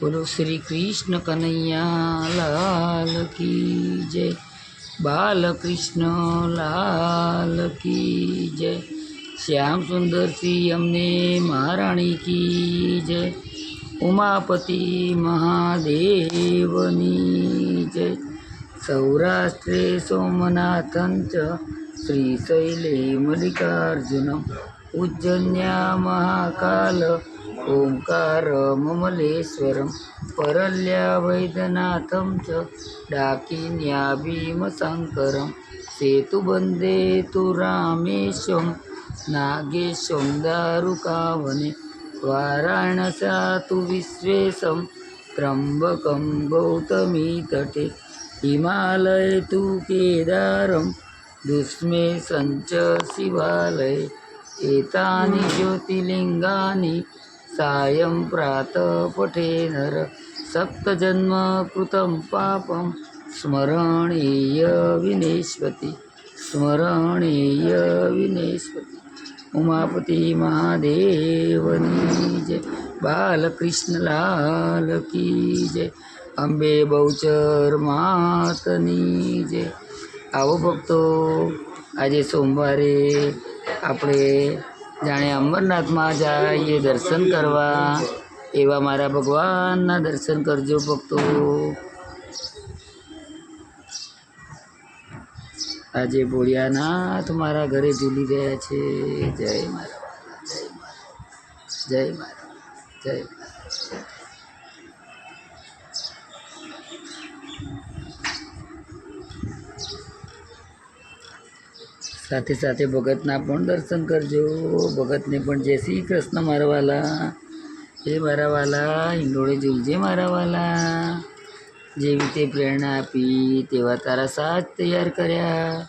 બોલો, શ્રી કૃષ્ણ કનૈયા લાલ કી જય. બાલકૃષ્ણ લાલ કી જય. શ્યામ સુંદર શ્રી અમને મહારાણી કી જય. ઉમાપતિ મહાદેવની જય. સૌરાષ્ટ્રે સોમનાથં ચ. શ્રીશૈલે મલ્લિકાર્જુન. ઉજ્જન્યા મહાકાલ ओङ्कारं ममलेश्वरं परल्या वैद्यनाथं च डाकिन्या भीमशङ्करं सेतुबन्दे तु रामेशं नागेशं दारुकावने वाराणसा तु विश्वेशं त्र्यम्बकं गौतमीतटे हिमालय तु केदारं दुष्मे सञ्च शिवालये एतानि ज्योतिर्लिङ्गानि સાયં પ્રાતઃ પઠે નર સપ્તજન્મ કૃતમ પાપમ સ્મરણીય વિનેશ્વતિ સ્મરણીય વિનેશ્વતિ ઉમાપતિ મહાદેવની જય બાલકૃષ્ણલાલ કી જય અંબે બહુચર માતની જય આવો ભક્તો, આજે સોમવારે આપણે જાણે અમરનાથમાં જઈએ દર્શન કરવા એવા મારા ભગવાનના દર્શન કરજો ભક્તો. આજે ભોળિયાનાથ મારા ઘરે ઝૂલી ગયા છે. જય મારા જય મારા જય મારા જય મારા સાથે સાથે ભગતના પણ દર્શન કરજો. ભગતને પણ જય શ્રી કૃષ્ણ મારા વાલા. હે મારા વાલા, હિંડોળે ઝૂલજે મારા જેવી તે પ્રેરણા આપી તેવા તારા સાથ તૈયાર કર્યા.